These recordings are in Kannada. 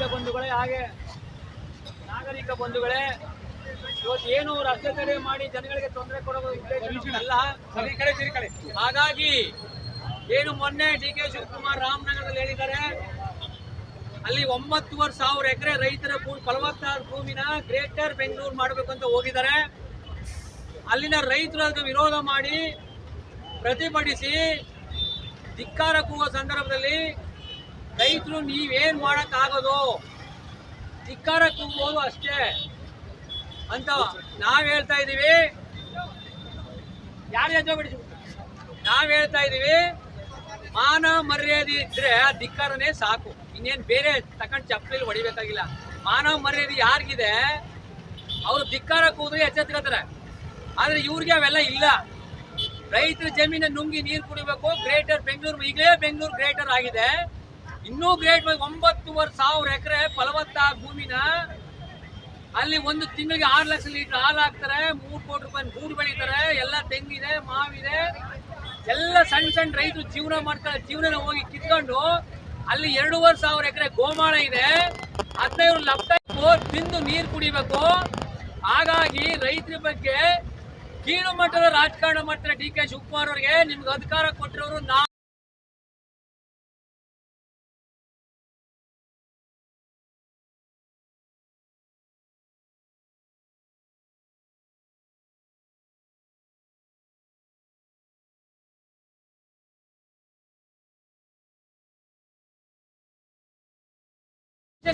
ರೈತ ಬಂಧುಗಳೇ ಹಾಗೆ ನಾಗರಿಕ ಬಂಧುಗಳೇ ಇವತ್ತು ಏನು ರಸ್ತೆ ತಡೆ ಮಾಡಿ ಜನಗಳಿಗೆ ತೊಂದರೆ ಕೊಡೋದು ಅಲ್ಲ ಹಾಗಾಗಿ ಏನು ಮೊನ್ನೆ ಡಿ ಕೆ ಶಿವಕುಮಾರ್ ರಾಮನಗರದಲ್ಲಿ ಹೇಳಿದ್ದಾರೆ ಅಲ್ಲಿ ಒಂಬತ್ತುವರೆ ಸಾವಿರ ಎಕರೆ ರೈತರ ಭೂಮಿ ಫಲವತ್ತಾದ ಭೂಮಿನ ಗ್ರೇಟರ್ ಬೆಂಗಳೂರು ಮಾಡಬೇಕು ಅಂತ ಹೋಗಿದ್ದಾರೆ. ಅಲ್ಲಿನ ರೈತರು ಅದಕ್ಕೆ ವಿರೋಧ ಮಾಡಿ ಪ್ರತಿಭಟಿಸಿ ಧಿಕ್ಕಾರ ಕೂಗುವ ಸಂದರ್ಭದಲ್ಲಿ ರೈತರು ನೀವೇನು ಮಾಡೋಕ್ಕಾಗೋದು? ಧಿಕ್ಕಾರ ತುಂಬೋದು ಅಷ್ಟೇ. ಅಂತ ನಾವು ಹೇಳ್ತಾ ಇದೀವಿ. ಯಾರು ಎದ್ದು ಬಿಡಿಸಿ ನಾವು ಹೇಳ್ತಾ ಇದೀವಿ. ಮಾನ ಮರ್ಯಾದೆ ಇದ್ರೆ ಆ ಧಿಕ್ಕಾರನೇ ಸಾಕು. ಇನ್ನೇನ್ ಬೇರೆ ತಕೊಂಡ್ ಚಪ್ಪಲಿ ಹೊಡಿಬೇಕಾಗಿಲ್ಲ. ಮಾನವ ಮರ್ಯಾದೆ ಯಾರಿಗಿದೆ? ಅವರು ಧಿಕ್ಕಾರ ಕೂದ್ರೆ ಎಚ್ಚೆತ್ಕೋತಾರೆ. ಆದರೆ ಇವ್ರಿಗೆ ಅವೆಲ್ಲ ಇಲ್ಲ. ರೈತರ ಜಮೀನ ನುಂಗಿ ನೀರು ಕುಡಿಬೇಕು. ಗ್ರೇಟರ್ ಬೆಂಗಳೂರು, ಈಗಲೇ ಬೆಂಗಳೂರು ಗ್ರೇಟರ್ ಆಗಿದೆ. ಇನ್ನೂ ಗ್ರೇಟ್ ಒಂಬತ್ತುವರೆ ಸಾವಿರ ಎಕರೆ ಫಲವತ್ತಾದ ಭೂಮಿನ ಅಲ್ಲಿ ಒಂದು ತಿಂಗಳಿಗೆ ಆರು ಲಕ್ಷ ಲೀಟರ್ ಹಾಲು ಹಾಕ್ತಾರೆ, ಮೂರು ಕೋಟಿ ರೂಪಾಯಿ ಗೂಡು ಬೆಳೀತಾರೆ, ಎಲ್ಲ ತೆಂಗಿದೆ, ಮಾವಿದೆ. ಎಲ್ಲ ಸಣ್ಣ ಸಣ್ಣ ರೈತರು ಜೀವನ ಮಾಡ್ತಾರೆ ಜೀವನ ಹೋಗಿ ಕಿತ್ಕೊಂಡು ಅಲ್ಲಿ ಎರಡೂವರೆ ಸಾವಿರ ಎಕರೆ ಗೋಮಾಳ ಇದೆ. ಹದಿನೈದು ಲಕ್ಷ ತಿಂದು ನೀರು ಕುಡಿಬೇಕು. ಹಾಗಾಗಿ ರೈತರ ಬಗ್ಗೆ ಕೀಳು ಮಟ್ಟದ ರಾಜಕಾರಣ ಮಾಡ್ತಾರೆ ಡಿ ಕೆ ಶಿವಕುಮಾರ್ ಅವರಿಗೆ. ನಿಮ್ಗೆ ಅಧಿಕಾರ ಕೊಟ್ಟಿರೋರು ನಾ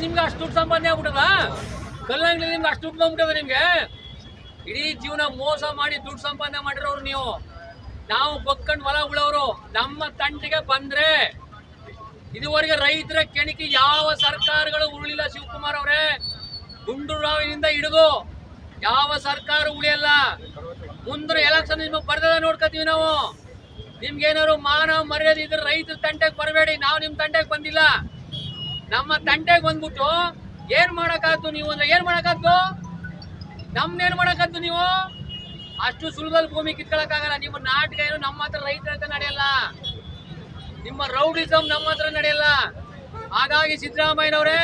ನಿಮ್ಗೆ ಅಷ್ಟು ದುಡ್ಡು ಸಂಪಾದನೆ ಆಗ್ಬಿಟ್ಟದ? ಕಲ್ಲಂಗಡಿ ನಿಮ್ಗೆ ಅಷ್ಟು ದುಡ್ಡು ಬಂದ್ಬಿಟ್ಟದ ನಿಮ್ಗೆ? ಇಡೀ ಜೀವನ ಮೋಸ ಮಾಡಿ ದುಡ್ಡು ಸಂಪಾದನೆ ಮಾಡಿರೋರು ನೀವು. ನಾವು ಬಕ್ಕಂಡು ಹೊಲ ಉಳೋರು, ನಮ್ಮ ತಂಟಿಗೆ ಬಂದ್ರೆ ಇದುವರೆಗೆ ರೈತರ ಕೆಣಕಿ ಯಾವ ಸರ್ಕಾರಗಳು ಉಳಿಲ್ಲ ಶಿವಕುಮಾರ್ ಅವರೇ. ಗುಂಡೂರಾವಿನಿಂದ ಹಿಡಿದು ಯಾವ ಸರ್ಕಾರ ಉಳಿಯಲ್ಲ. ಮುಂದೆ ಎಲೆಕ್ಷನ್ ನಿಮ್ಗೆ ಬರ್ದದ ನೋಡ್ಕೋತೀವಿ ನಾವು. ನಿಮ್ಗೇನಾದ್ರು ಮಾನ ಮರ್ಯಾದೆ ಇದ್ರೆ ರೈತರ ತಂಟೆಗೆ ಬರಬೇಡಿ. ನಾವು ನಿಮ್ಮ ತಂಟೆಗೆ ಬಂದಿಲ್ಲ. ನಮ್ಮ ತಂಟೆಗೆ ಬಂದ್ಬಿಟ್ಟು ಏನ್ ಮಾಡಕ್ಕಾದ್ದು ನೀವು ಅಂದ್ರೆ ಏನ್ ಮಾಡಕ್ಕಾದ್ದು ನಮ್ನೇನ್ ಮಾಡಕ್ಕಾದ್ದು ನೀವು? ಅಷ್ಟು ಸುಲಭದಲ್ಲಿ ಭೂಮಿ ಕಿತ್ಕೊಳಕ್ಕಾಗಲ್ಲ. ನಿಮ್ಮ ನಾಟಕ ಏನು ನಮ್ಮ ಹತ್ರ ರೈತರ ಅಂತ ನಡೆಯಲ್ಲ. ನಿಮ್ಮ ರೌಡಿಸಮ್ ನಮ್ಮ ಹತ್ರ ನಡೆಯಲ್ಲ. ಹಾಗಾಗಿ ಸಿದ್ದರಾಮಯ್ಯನವರೇ,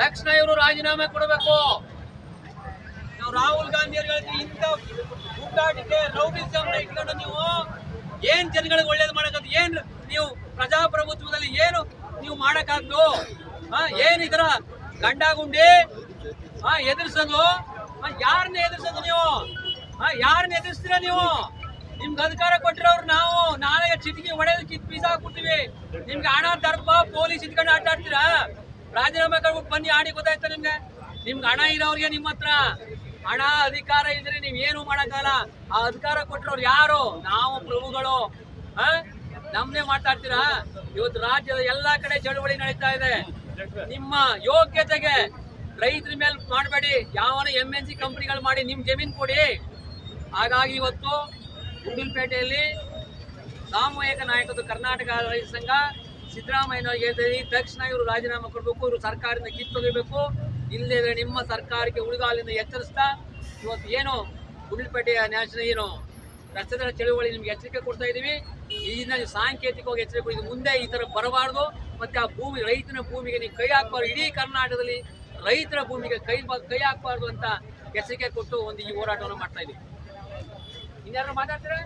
ತಕ್ಷಣ ಇವರು ರಾಜೀನಾಮೆ ಕೊಡಬೇಕು. ನಾವು ರಾಹುಲ್ ಗಾಂಧಿ ಇಂಥ ಗುಂಡಾಟಿಕೆ ರೌಡಿಸಮ್ ಇಟ್ಕೊಂಡು ನೀವು ಏನ್ ಜನಗಳಿಗೆ ಒಳ್ಳೇದು ಮಾಡಕ್ಕಂತ ಏನ್ ನೀವು ಏನು ನೀವು ಮಾಡಕ್ಕಾಗ್ದು? ಏನ್ ಇದರ ಗಂಡಾಗುಂಡಿ ಹಾ, ಎದುರಿಸೋದು? ಯಾರನ್ನ ಎದುರಿಸೋದು ನೀವು? ಹಾ ಯಾರನ್ನ ಎದುರಿಸ್ತೀರ ನೀವು? ನಿಮ್ಗೆ ಅಧಿಕಾರ ಕೊಟ್ಟಿರೋರು ನಾವು. ನಾಳೆ ಚಿಟಿಕಿ ಹೊಡೆದು ಕಿತ್ ಪೀಸ್ ಹಾಕ್ಬಿಡ್ತೀವಿ. ನಿಮ್ಗೆ ಹಣ ದರ್ಪ ಪೊಲೀಸ್ ಇದ್ಕೊಂಡು ಆಟ ಆಡ್ತೀರಾ? ರಾಜೀನಾಮೆ ಕಳ್ಬಿಟ್ಟು ಬನ್ನಿ, ಆಡಿ ಗೊತ್ತಾಯ್ತಾ ನಿಮ್ಗೆ? ನಿಮ್ಗೆ ಹಣ ಇರೋರಿಗೆ ನಿಮ್ಮ ಹತ್ರ. ಹಣ, ಅಧಿಕಾರ ಇದ್ರೆ ನೀವ್ ಏನು ಮಾಡಕ್ಕಾಗಲ್ಲ. ಆ ಅಧಿಕಾರ ಕೊಟ್ಟಿರೋರು ಯಾರು? ನಾವು ಪ್ರಭುಗಳು. ಆ? ನಮ್ನೇ ಮಾತಾಡ್ತೀರಾ? ಇವತ್ತು ರಾಜ್ಯದ ಎಲ್ಲಾ ಕಡೆ ಚಳುವಳಿ ನಡೀತಾ ಇದೆ. ನಿಮ್ಮ ಯೋಗ್ಯತೆಗೆ ರೈತರ ಮೇಲೆ ಮಾಡಬೇಡಿ. ಯಾವನ ಎಂ ಎನ್ ಸಿ ಕಂಪನಿಗಳು ಮಾಡಿ ನಿಮ್ ಜಮೀನ್ ಕೊಡಿ. ಹಾಗಾಗಿ ಇವತ್ತು ಗುಂಡಿಲ್ಪೇಟೆಯಲ್ಲಿ ಸಾಮೂಹಿಕ ನಾಯಕತ್ವ ಕರ್ನಾಟಕ ರೈತ ಸಂಘ ಸಿದ್ದರಾಮಯ್ಯನವರಿಗೆ ತಕ್ಷಣ ಇವರು ರಾಜೀನಾಮೆ ಕೊಡಬೇಕು. ಇವರು ಸರ್ಕಾರದಿಂದ ಕಿತ್ತೊಗಿಬೇಕು ಇಲ್ಲದೆ ನಿಮ್ಮ ಸರ್ಕಾರಕ್ಕೆ ಉಳಿಗಾಲಿಂದ ಎಚ್ಚರಿಸ್ತಾ. ಇವತ್ತು ಏನು ಗುಂಡಲ್ಪೇಟೆಯ ನ್ಯಾಷನಲ್ ಏನು ರಸ್ತೆ ಚಳುವಳಿ ನಿಮ್ಗೆ ಎಚ್ಚರಿಕೆ ಕೊಡ್ತಾ ಇದೀವಿ ಇದನ್ನ ಸಾಂಕೇತಿಕವಾಗಿ ಎಚ್ಚರಿಕೆ ಕೊಡಿ. ಮುಂದೆ ಈ ತರ ಬರಬಾರ್ದು. ಮತ್ತೆ ಆ ಭೂಮಿ, ರೈತನ ಭೂಮಿಗೆ ನೀವು ಕೈ ಹಾಕಬಾರ್ದು. ಇಡೀ ಕರ್ನಾಟಕದಲ್ಲಿ ರೈತರ ಭೂಮಿಗೆ ಕೈ ಕೈ ಹಾಕಬಾರ್ದು ಅಂತ ಎಚ್ಚರಿಕೆ ಕೊಟ್ಟು ಒಂದು ಈ ಹೋರಾಟವನ್ನು ಮಾಡ್ತಾ ಇದೀವಿ ಇನ್ಯಾರು ಮಾತಾಡ್ತೀರಾ?